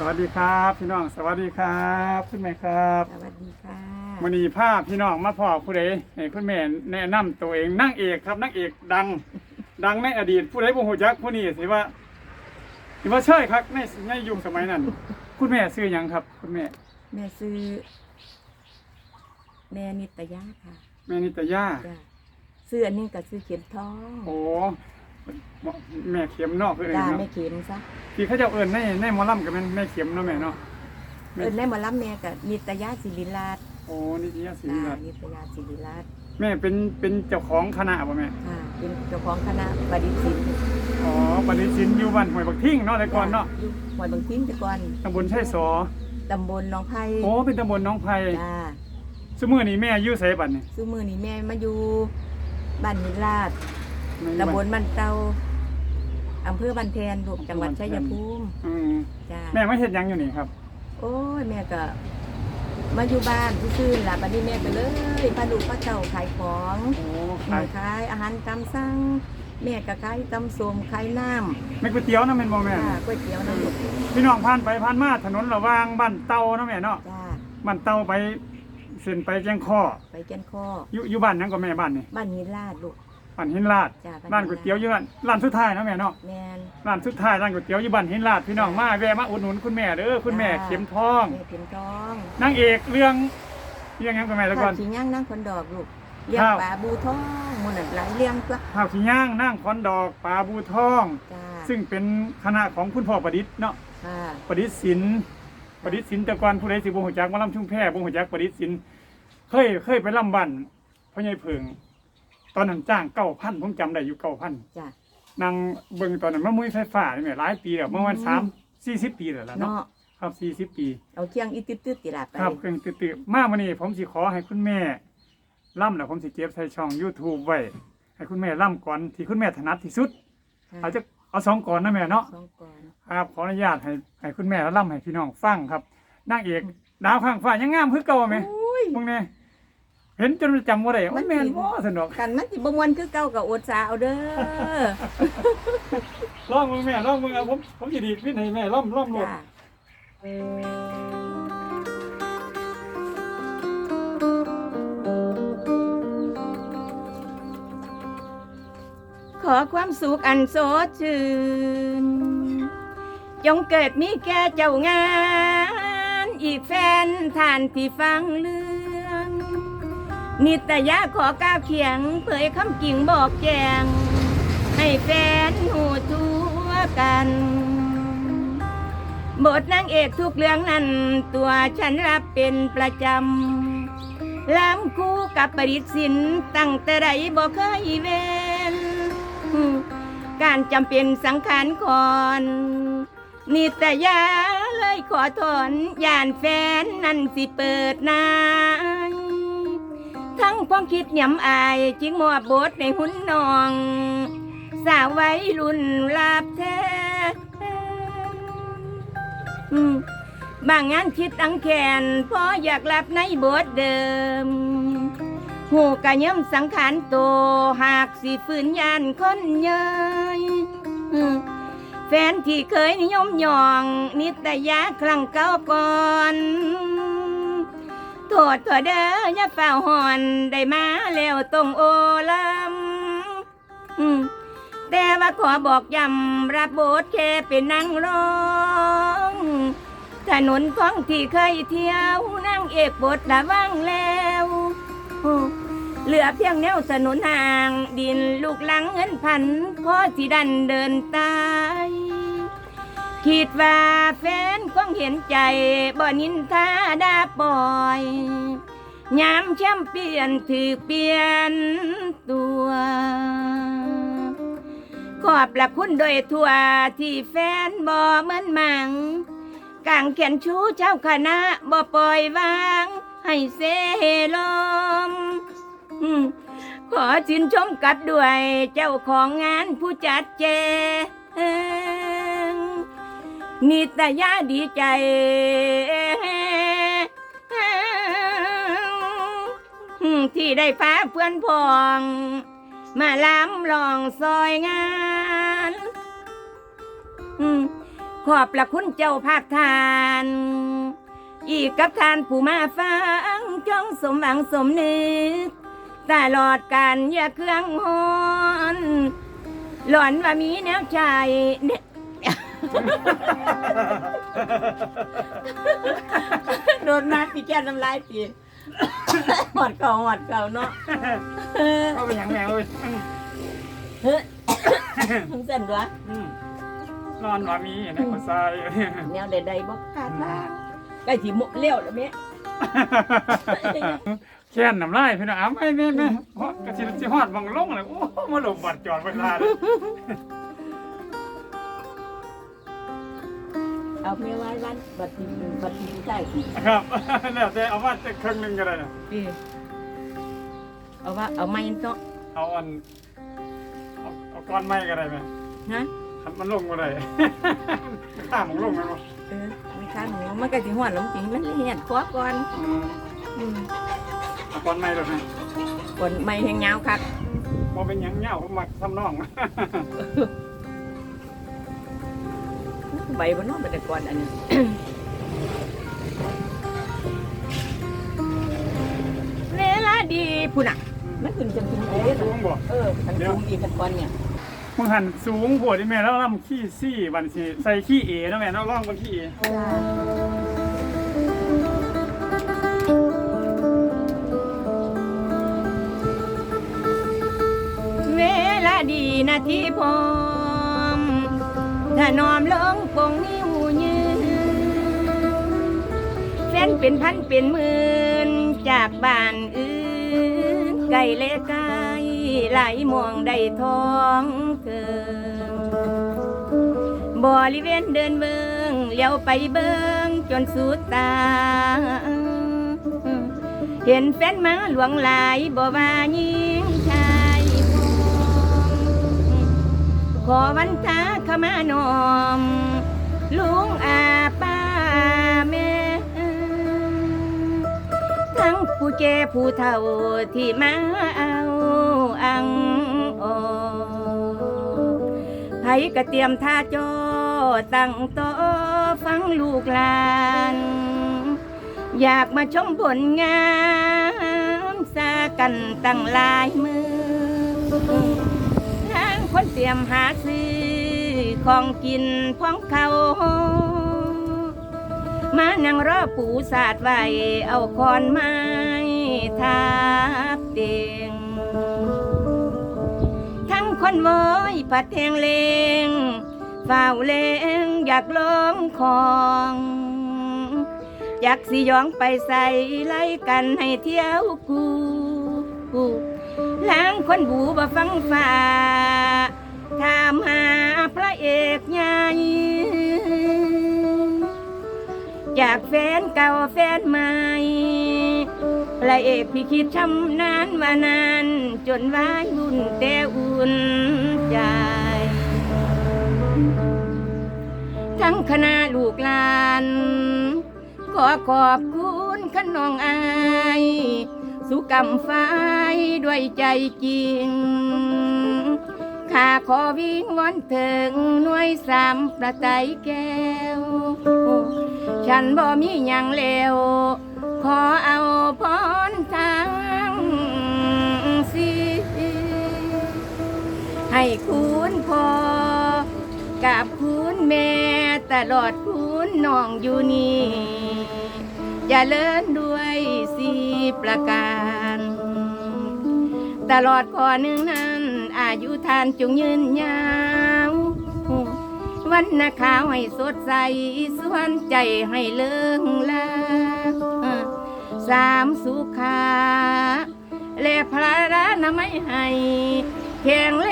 สวัสดีครับ พี่น้องสวัสดีครับคุณแม่ครับสวัสดีค่ะวันนี้ภาพพี่น้องมาพอผู้ใดให้คุณแม่แนะนำตัวเองนั่งเอกครับนั่งเอกดัง ดังในอดีตผู้ใดบ่ฮู้จักผู้นี้สิว่าสิว่าเชยครับในในยุคสมัยนั้น คุณแม่ซื้อหยังครับ คุณแม่ แม่ซื้อ แม่นิตยาค่ะ แม่นิตยาจ้ะซื้ออันนี้ก็ซื้อเข็มทอง โอ้ แม่เข็มเนาะเพิ่นเอิ้จ้านเนาะแม่เข็มซะที่เขาเจ้าเอิ้นในในหมอลำก็แม่นแม่เข็มเนาะแม่เนาะแม่เอิ้นแม่หมารับแม่กับนิตยาศิริราชโอ้นิตยาศรีจ้ารัตน์นิตยาศิริราชแม่เป็นเป็นเจ้าของคณะบ่แม่ค่ะเป็นเจ้าของคณะประดิษฐ์ศิลป์อ๋อปฏิสินอยู่บ้านห้วยบักทิ้งเนาะแต่ก่อนเนาะอยู่หอยบางทิ้งแต่ก่อนตำบลชัยสอตำบลหนองไผ่โอ้เป็นตำบลหน้องไผ่จ้าสมื้อนี้แม่อยู่ไสบัดนี่ ซื้อมือนี่แม่มาอยู่บ้านหินลาดแม่ ตำบลบ้านเตาอำเภอบ้านแทนลูกจังหวัดชัยภูมิอืมจ้าแม่มาเฮ็ดหยังอยู่นี่ครับ โอ้ยแม่ก็ มาอยู่บ้านซื่อๆล่ะบัดนี้แม่ก็เลยพาลูกพาเจ้าขายของโอ้แม่ขายขายอาหารตามสั่งแม่ก็ขายตำส้มขายน้แม่ก๋วยเตี๋ยวนะแม่นบ่ำแม่จ้าก๋วยเตี๋ยวน้ำลูกพี่น้องผ่านไปผ่านมาถนนระหว่างบ้านเตาเนาะแม่เนาะจ้าบ้านเตาไปเส้นไปแจ้งข้อไปแก่นข้ออยู่อยู่บ้านหยังก็แม่บ้านนี่บ้านหินลาดลูก บ้านหินลาดจ้าร้านก๋วยเตี๋ยวอยู่ร้านร้านสุดท้ายเนาะแม่เนาะแม่นร้านสุดท้ายร้านก๋วยเตี๋ยวอยู่บ้านหินลาดพี่น้องมาแวะมาอุดหนุนคุณแม่เด้อคุณแม่จ้าเข็มทองแม่เข็มทองนางเอกเรื่องเรื่องหยังก็แม่แต่ก่อนข้าวขี้ย่างนั่งคนดอกลูกเลี้ยงข้าว ปลาบูทองหมันหลายเลี้ยงตัวข้าวขี้ย่างนั่งคอนดอกปลาบูทอง จ้าซึ่งเป็นคณะของคุณพ่อประดิษฐ์เนาะค่ะประดิษฐ์ศิลป์ประดิษฐ์ศิลป์แต่ก่อนผู้ใดสิบ่ฮู้จักมาลำชุ่มแพร่บ่ฮู้จักประดิษฐ์ศิลป์เคยเคยไปลำบันพ่อใหญ่เพิง ตอนนั้นจ้าง9,000ผมจำได้อยู่9,000จ้านั่งเบิ่งตอนนั้นมันมุ้ยไฟฟ้านี่แหม่หลายปีแล้วเมื่อวัน3 40ปีแล้วล่ะเนาะเนาะครับ40ปี เอาเที่ยงอีตึ๊ดตึ๊ดติลาไปครับเครื่องตื่นๆมาวันนี้ผมสิขอให้คุณแม่ล่ำแล้วผมสิเก็บใส่ช่อง YouTube ไว้ ให้คุณแม่ล่ำก่อนที่คุณแม่ถนัดที่สุด ค่ะเอาจะเอาสองก่อนนะแม่เนาะสองก่อน ครับขออนุญาตให้ให้คุณแม่ล่ำให้พี่น้องฟังครับนางเอกดาวข้างฟ้ายังงามคือเก่าไหมอุ้ยพวกนี้ เห็นจนจำว่าได้มัมันนแม่นสิบ่สนุกกันมันสิบ่ม่วนคือเก่ากับอดสาเอาเด้อลองมึงแม่ลองมึงเอาผมผมสิดีดพี่ให้แม่ล่ำล่ำโลดจ้าขอความสุขอันโสดชื่น จงเกิดมีแก่เจ้างาน อีกแฟนท่านที่ฟังเรื่อง นิตยาขอก้าวเขียง เผยคำกิ่งบอกแจง ให้แฟนหูทั่วกัน บทนางเอกทุกเรื่องนั้น ตัวฉันรับเป็นประจำล้ำคู่กับประดิษฐ์สินตั้งแต่ใดบ่เคยเวนการจำเป็นสังขารก่อนนิตยาเลยขอถอนย่านแฟนนั่นสิเปิดนา ทั้งความคิดหยำอายจึงมอบบทในหุ่นนอง สาวไว้รุ่นลาบแท้บางงานคิดอังแขนเพราะอยากรับในบทเดิม หูกะย่ำสังขารโตหากสิฝืนยานคนเยยอืมแฟนที่เคยนิยมยอง นิตยาครั้งเก่าก่อน โทษเถอะเด้ออย่าเฝ้าหอนได้มาแล้วต้องโอลำแต่ว่าขอบอกย้ำรับบทแค่เป็นนางร้องถนนของที่เคยเที่ยวนางเอกบทระวังแล้วเหลือเพียงแนวสนุนห่าง ดินลูกหลังเงินพันพอสิดันเดินตาย คิดว่าแฟนคงเห็นใจบ่นินทาดาปล่อยยามแชมเปี้ยนถือเปลี่ยนตัว ขอบละคุณโดยทั่วที่แฟนบ่เหมือนมังกางเขียนชูเจ้าคณะบ่ปล่อยวาง ให้เสลมอืมขอชื่นชมกับด้วยเจ้าของงานผู้จัดแจ นิตยาดีใจ ที่ได้พาเพื่อนพอง มาล้ำลองซอยงานขอบพระคุณเจ้าภาคทาน อีกกับทานผู้มาฟังจ้องสมหวังสมนึกตลอดการอย่าเครื่องหอน หล่อนว่ามีแนวใจ โดนมาปีแก้น้ำลายปีหอดเก่าหอดเก่าเนาะเอาไปหยังแมวเลยเฮ้ยเพิ่งเส้นด้วยอืมนอนว่ามีในคนทรายแนวใดๆบอกขาดทางใกล้สิหมดเลี้ยวแล้วแม่แค่นน้ำลายพี่น้องอ้าวไม่ไม่ไม่ฮอดกระสิสิฮอดบังลงเลยโอ้มาหลบบัดจอดเวลาเลย เอาเมียไว้วันบัดนี้บัดนี้ใช่สิครับแล้วแต่เอาว่าจะครึ่งหนึงก็ได้นะพี่เอาว่าเอาไม่เนาะเอาอันเอาเอาก้อนไม้ก็ได้ไหมฮะคันมันลงก็ได้ ข้ามมันลงมันบ่เออไม่ค้างหนูมันก็สิหวานลงจริงมันเหียนคว้าก่อนอืมอืมเอาก้อนไม้เลยไหมก่อนไม่แหงยาวคักบ่เป็นหยังเหงาก็มักทำน้อง ใบบ่เนาะแต่ก่อนอันนี้เวลาดีพุ่นน่ะมันขึ้นจนถึงโอ้เด้สูงบ่เออคันสูงอีกคันก่อนเนี่ยมึงหันสูงโพดที่แม่แล้วลำขี้ซี่บันสิใส่ขี้เอนะแม่เนาะร่องบนขี้เอเวลาดีนาทีพร้อม ถ้านอมลงปงนิ้วยืนแฟนเป็นพันเป็นหมื่นจากบ้านอื่นไก่เล็กไก่ไหลมองได้ท้องเกินบริเวณเดินเบิงเลี้ยวไปเบิงจนสุดตา เห็นแฟนมาหลวงหลายบ่ว่ายิงชา ขอวันทาขมานอม ลุงอาป้าแม่ ทั้งผู้แก่ผู้เฒ่าที่มาเอาอังออกไผก็เตรียมท่าจอตั้งโตะฟังลูกหลาน อยากมาชมผลงานสากันตั้งลายมือ คนเตรียมหาซื้อของกินพ้องเขามานั่งรอปูสาดไว้เอาคอนไม้ทับเตียงทั้งคนโวยผัดแทงเลงเฝ้าเลงอยากลองของ อยากสิย้องไปใส่ไล่กันให้เที่ยวกูล้าง คนบูบ่ฟังฝ่าถามหาพระเอกใหญ่จากแฟนเก่าแฟนใหม่พระเอกพี่คิดชำนานว่านานจนวายวุ่นแต่อุ่นใจ ทั้งคณะลูกหลาน ขอขอบคุณขนองอาย สุกรรมฟ้ายด้วยใจจริง ข้าขอวิงวอนถึงหน่วยสามประไตแก้ว ฉันบ่มีหยังเลวขอเอาพรทางสิให้คุณพ่อกับคุณแม่ตลอดคุณน้องอยู่นี่ อย่าเลินด้วยสีประการ ตลอดข้อนหนึ่งนั้น อายุทานจงยืนยาว วันนาขาวให้สดใสสวนใจให้เลิงลาสามสุขาและพระรานาไม่ให้แข็งแร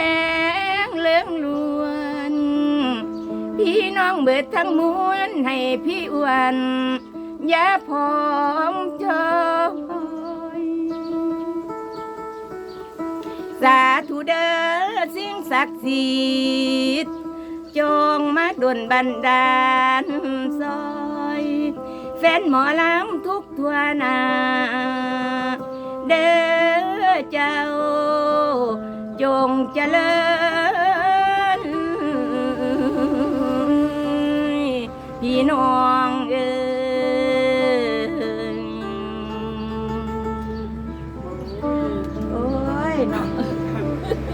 งเลื่องลวน พี่น้องเบิดทั้งมวลให้พี่อ้วน อย่าพร้อมจอยสาธุเด้อสิ่งศักดิ์สิทธิ์จงมาดลบันดาลซอยแฟนหมอลำทุกทั่วนาเด้อเจ้า จงเจริญพี่น้อง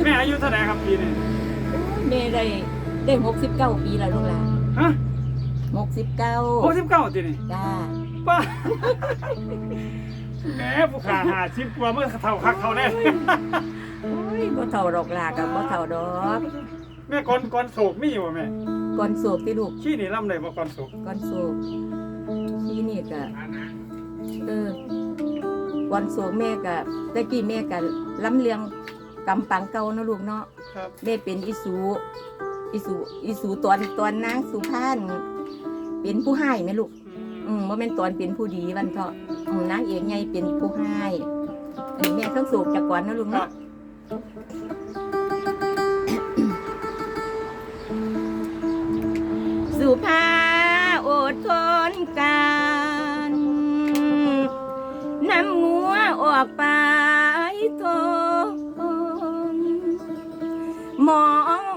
แม่อายุเท่าไหร่ครับปีนี้แม่ได้ได้หกสิบเก้าปีแล้วลูกหลานฮะหกสิบเก้าหกสิบเก้าปีนี่จ้าป้าแหมผู้ขาหาชิปกว่าเมื่อเท่าคักเท่าแน่โอ้ยบ่เท่าดอกลากับบ่เท่าดอกแม่ก่อนก่อนโศกมีอยู่บ่แม่ก่อนโศกที่ลูกขี้นี่ล่ำเลยบ่ก่อนโศกก่อนโศกที่นี่ก็เออก่อนโศกแม่ก็ตะกี้แม่ก็ล้ำเลียง กำปังเก่าเนาะลูกเนาะครับแม่เป็นอิสูอิสูอิสูตอนตอนนางสุพรรณเป็นผู้ให้ไหมลูก อืมว่าเป็นตอนเป็นผู้ดีวันเถาะอืมนางเอกไงเป็นผู้ให้อันนี้แม่ต้องสูบจากก่อนนะลุงครัเนาะบสุภาอดทนกันนำงัวออกไป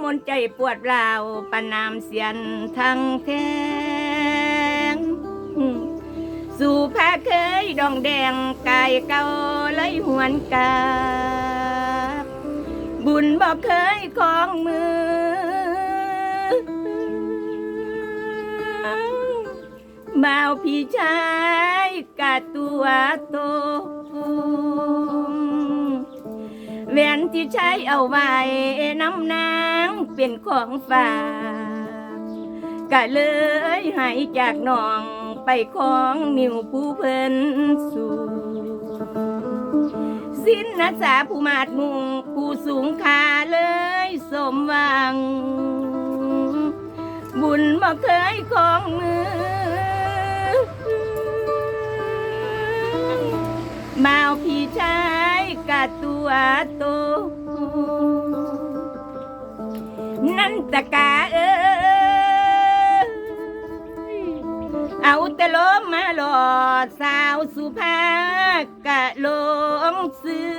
มนใจปวดราวปะนามเสียนทางแทงสู่พาเคยดองแดงกายเก่าเลยหวนกาบบุญบอกเคยของมือบ่าวพี่ชายกะตัวโต แหวนที่ใช้เอาไว้น้ำนางเป็นของฝากก็เลยหายจากน้องไปของนิวผู้เพิ่นสูสิ้นนัสาผู้มาดมุงผู้สูงคาเลยสมหวัง บุญบ่เคยของมือ มาเอาพี่ชายกะตัวโต นั่นตกาเอ้ยเอาแต่ลมมาหลอดสาวสุภากะลงซื้อ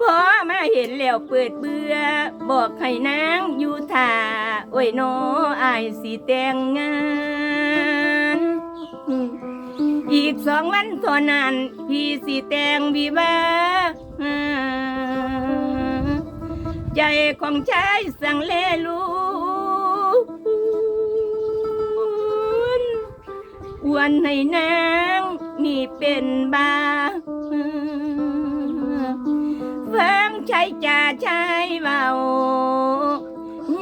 พอมาเห็นแล้วเปิดเบื่อบอกให้นางอยู่ท่าโอ้ยโนอายสิแตงงาน สองวันท่านั้นพี่สิแต่งวิวาห์ใจของชายสั่งเลลูนอวนให้นางนี่เป็นบาฟังใช้จ่าใช้เบา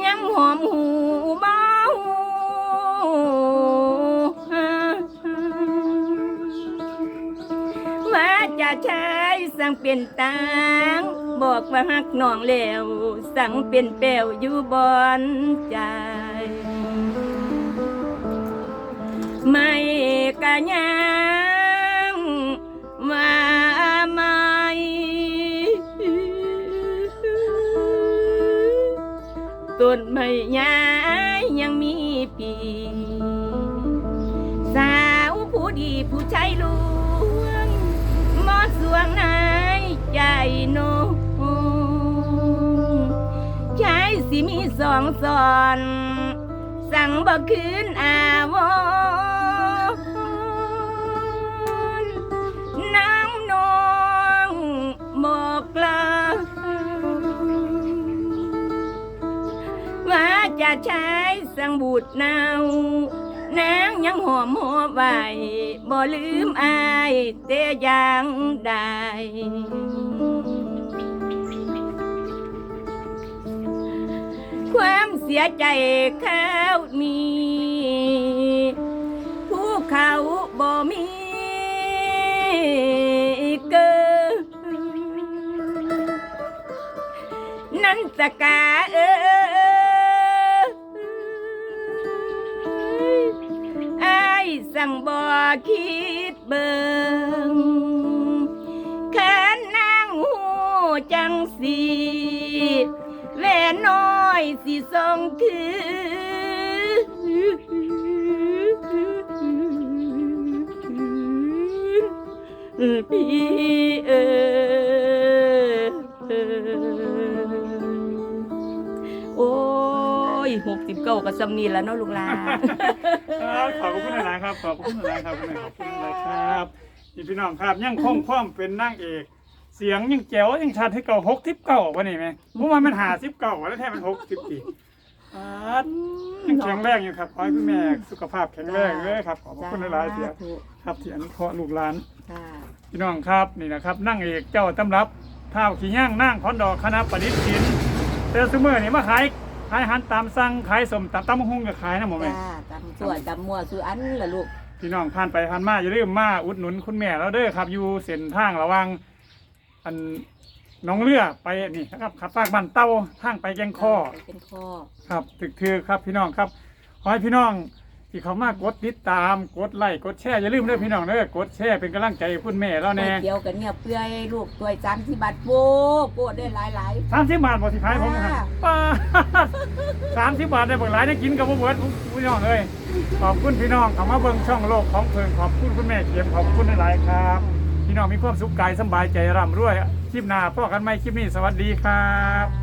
ยังหอมหู เบาว่าจะใช้สั่งเป็นตางบอกว่าฮักน้องแล้วสั่งเป็นแป้วอยู่บอนใจ ไม่กะยังว่าไม่ต้นไม่ย้ายยังมีปี สาวผู้ดีผู้ชายลวงหมอส วงนายใจโนชายสิมีสองสอน สั่งบ่คืนอาวรณ์น้ำนองบอกลาว่าจะใช้สั่งบูดนาว นางยังหอมหัวไวบ่ลืมอายแต่ยังได้ความเสียใจเขามีผู้เขาบ่มีเกินนันตกา สั่งบ่คิดเบิงแค่นางหูจังสีแว่น้อยสิส่งคือพี่เอ เก้าว้ากับสำนีแล้วเนาะลูกหลานครับขอบคุณหลายๆครับ ขอบคุณหลายๆครับคุณแม่ขอบคุณหลายๆครับนี่พี่น้องครับยังคงความเป็นนางเอก เสียงยังแจ๋วยังชัดให้เก่าหกทิปเก่าวะนี่ไหมผมว่ามันหาทิปเก่าวะแล้วแท้มันหกทิปอีกอ่ายังแข็งแรงอยู่ครับขอให้คุณแม่สุขภาพแข็งแรงเลยครับ ขอบคุณหลายๆเสียครับที่อนุเคราะห์ลูกหลานค่ะพี่น้องครับนี่นะครับนั่งเอกเจ้าตำรับเท้าขี้ย่างนั่งคอนดอกคณะประดิษฐ์ศิลป์เตอร์ซูเมอร์นี่มาขาย ขายอาหารตามสั่งขายสมตำตำมะฮุ่งก็ขายนะหมอแม่จ้าตำส่วนตำมั่วสู่อันละลูกพี่น้องผ่านไปผ่านมาอย่าลืมมาอุดหนุนคุณแม่เราเด้อครับ อยู่เส้นทางระหวังอันหน้องเรือไปนี่นะครับขับปากบ้านเต้าทางไปแกงคอเป็นข้อ ครับถึกคือครับพี่น้องครับ ขอให้พี่น้อง ที่เขามากดติดตามกดไลค์กดแชร์อย่าลืมเด้อพี่น้องเด้อกดแชร์เป็นกำลังใจให้คุณแม่เราก๋วแน่ยเตี๋ยวกันเนี่ยเปื่อยลูกตัวยจันที่บัดโปโปได้หลายหลาย สามสิบบาทบสิขายผมนะครับค่ะป้าสามสิบบาทได้บักหลายได้กินกับบ่เบิดพี่น้องเลยขอบคุณพี่น้องเขามาเบิ่งช่องโลกของเพิ่งขอบคุณคุณแม่เขียมขอบคุณหลายๆครับ พี่น้องมีความสุขกายสำบายใจร่ำรวยคลิปหน้าพ่อกันไหมคลิปนี้สวัสดีครับๆ